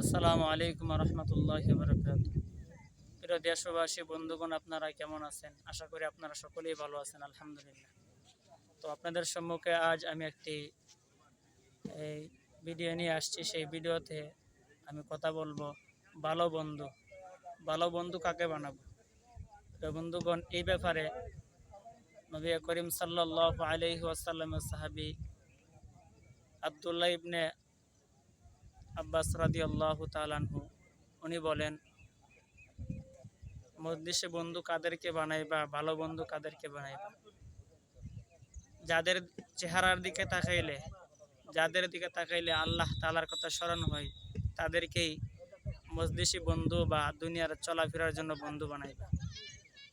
আসসালামু আলাইকুম রহমতুল্লাহ বরকাত। প্রিয় দেশবাসী, বন্ধুগণ, আপনারা কেমন আছেন? আশা করি আপনারা সকলেই ভালো আছেন, আলহামদুলিল্লাহ। তো আপনাদের সম্মুখে আজ আমি একটি, এই ভিডিও নিয়ে আসছি। সেই ভিডিওতে আমি কথা বলব, ভালো বন্ধু। ভালো বন্ধু কাকে বানাবো? প্রিয় বন্ধুগণ, এই ব্যাপারে নবী করিম সাল্লাহ আলহি ওয়াসাল্লামের সাহাবি আবদুল্লাহ ইবনে আব্বাস রাদি আল্লাহ তালানহু উনি বলেন, মজলিসে বন্ধু কাদেরকে বানাইবা, ভালো বন্ধু কাদেরকে বানাইবা? যাদের চেহারার দিকে তাকাইলে, যাদের দিকে তাকাইলে আল্লাহ তালার কথা স্মরণ হয়, তাদেরকেই মজলিসি বন্ধু বা দুনিয়ার চলাফেরার জন্য বন্ধু বানাইবা।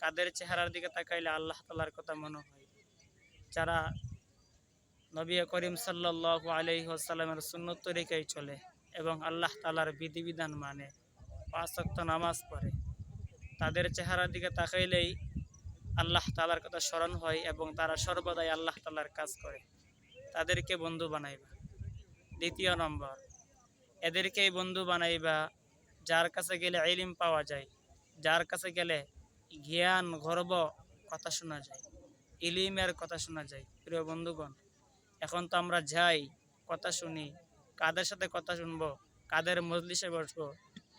কাদের চেহারার দিকে তাকাইলে আল্লাহ তালার কথা মনে হয়? যারা নবী করিম সাল্লাহ আলহিহাসাল্লামের সুন্নত তরিকায় চলে এবং আল্লাহ তালার বিধিবিধান মানে পাঁচক্ত নামাজ পড়ে। তাদের চেহারার দিকে তাকাইলেই আল্লাহ তালার কথা স্মরণ হয় এবং তারা সর্বদাই আল্লাহ তালার কাজ করে। তাদেরকে বন্ধু বানাইবা। দ্বিতীয় নম্বর, এদেরকেই বন্ধু বানাইবা যার কাছে গেলে ইলিম পাওয়া যায়, যার কাছে গেলে জ্ঞান, গর্ব কথা শোনা যায়, ইলিমের কথা শোনা যায়। প্রিয় বন্ধুগণ, এখন তো আমরা যাই, কথা শুনি কাদের সাথে কথা শুনব, কাদের মজলিসে বসবো,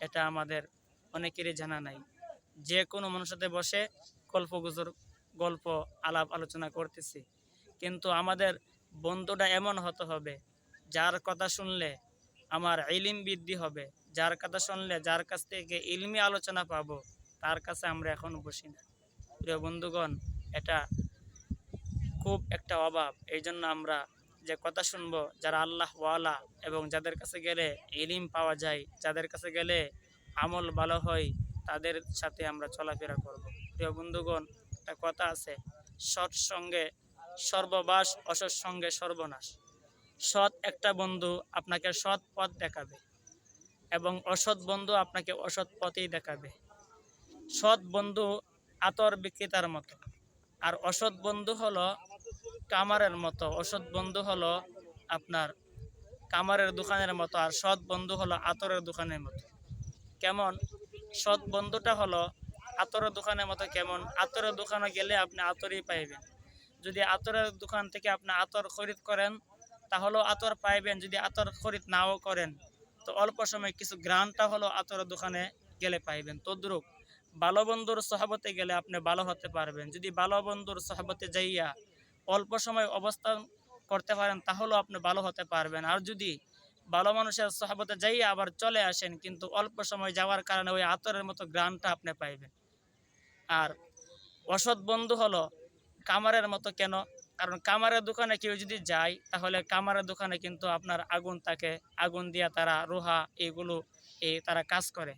এটা আমাদের অনেকেরই জানা নাই। যে কোনো মানুষের সাথে বসে গল্প গুজর, গল্প আলাপ আলোচনা করতেছি। কিন্তু আমাদের বন্ধুটা এমন হতে হবে, যার কথা শুনলে আমার ইলিম বৃদ্ধি হবে, যার কথা শুনলে যার কাছ থেকে ইলমি আলোচনা পাবো, তার কাছে আমরা এখন বসি না। প্রিয় বন্ধুগণ, এটা খুব একটা অভাব এই জন্য আমরা যে কথা শুনব, যারা আল্লাহ ওয়ালা এবং যাদের কাছে গেলে ইলিম পাওয়া যায়, যাদের কাছে গেলে আমল ভালো হয়, তাদের সাথে আমরা চলাফেরা করব। প্রিয় বন্ধুগণ, একটা কথা আছে, সৎ সঙ্গে সর্ববাস, অসৎ সঙ্গে সর্বনাশ। সৎ একটা বন্ধু আপনাকে সৎ পথ দেখাবে এবং অসৎ বন্ধু আপনাকে অসৎ পথেই দেখাবে। সৎ বন্ধু আতর বিক্রেতার মতো। আর অসৎ বন্ধু হলো কামারের মতো। অসৎ বন্ধু হলো আপনার কামারের দোকানের মতো আর সৎ বন্ধু হলো আতরের দোকানের মতো। কেমন? সৎ বন্ধুটা হলো আতরের দোকানের মতো কেমন? আতরের দোকানে গেলে আপনি আতরই পাইবেন। যদি আতরের দোকান থেকে আপনি আতর খরিদ করেন, তাহলেও আতর পাইবেন। যদি আতর খরিদ নাও করেন, তো অল্প সময় কিছু গ্রানটা হলো আতরের দোকানে গেলে পাইবেন। তদ্রুপ ভালো বন্ধুর সহাবতে গেলে আপনি ভালো হতে পারবেন। যদি ভালো বন্ধুর সহাবতে যাইয়া অল্প সময় অবস্থান করতে পারেন, তাহলেও আপনি ভালো হতে পারবেন। আর যদি ভালো মানুষের সহাবতে যাইয়া আবার চলে আসেন, কিন্তু অল্প সময় যাওয়ার কারণে ওই আতরের মতো গ্রানটা আপনি পাইবেন। আর অসৎ বন্ধু হলো কামারের মতো কেন? কারণ কামারের দোকানে কেউ যদি যায়, তাহলে কামারের দোকানে কিন্তু আপনার আগুন থাকে, আগুন দিয়া তারা রোহা, এগুলো এই তারা কাজ করে।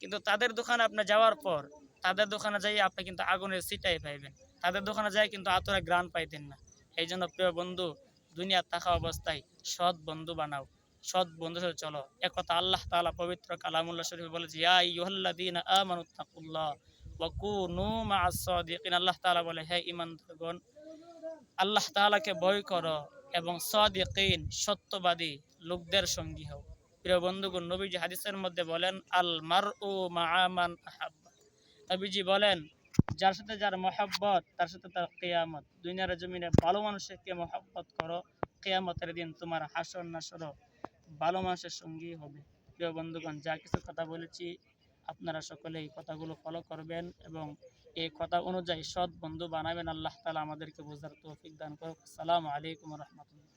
কিন্তু তাদের দোকানে আপনি যাওয়ার পর তাদের দোকানে যাই আপনি কিন্তু আগুনের সিটাই পাইবেন। তাদের দোকানে যাই কিন্তু আতরে গ্রান পাইতেন না। এই জন্য প্রিয় বন্ধু, দুনিয়ার থাকা অবস্থায় সৎ বন্ধু বানাও। সৎ বন্ধু সাথে চলো। একথা আল্লাহ তালা পবিত্র কালামুল্লাহ শরীফ বলেছে, ইয়া সাদিকিন। আল্লাহ তাআলা বলে, হে ঈমানদারগণ, আল্লাহ তাআলাকে ভয় করো এবং সাদিকিন, সত্যবাদী লোকদের সঙ্গী হও। প্রিয় বন্ধুগণ, নবীজি হাদিসের মধ্যে বলেন, আল মারউ মা'a মান আহাব্বা। নবীজি বলেন, যার সাথে যার মহাব্বত, তার সাথে তার কেয়ামত। দুনিয়ার জমিনে ভালো মানুষকে মহাব্বত করো, কেয়ামতের দিন তোমার হাসর নাসর ভালো মানুষের সঙ্গী হবে। প্রিয় বন্ধুগণ, যা কিছু কথা বলেছি, আপনারা সকলে এই কথাগুলো ফলো করবেন এবং এই কথা অনুযায়ী সৎ বন্ধু বানাবেন। আল্লাহ তালা আমাদেরকে বোঝার তৌফিক দান করুক। আসসালামু আলাইকুম রহমতুল্লাহ।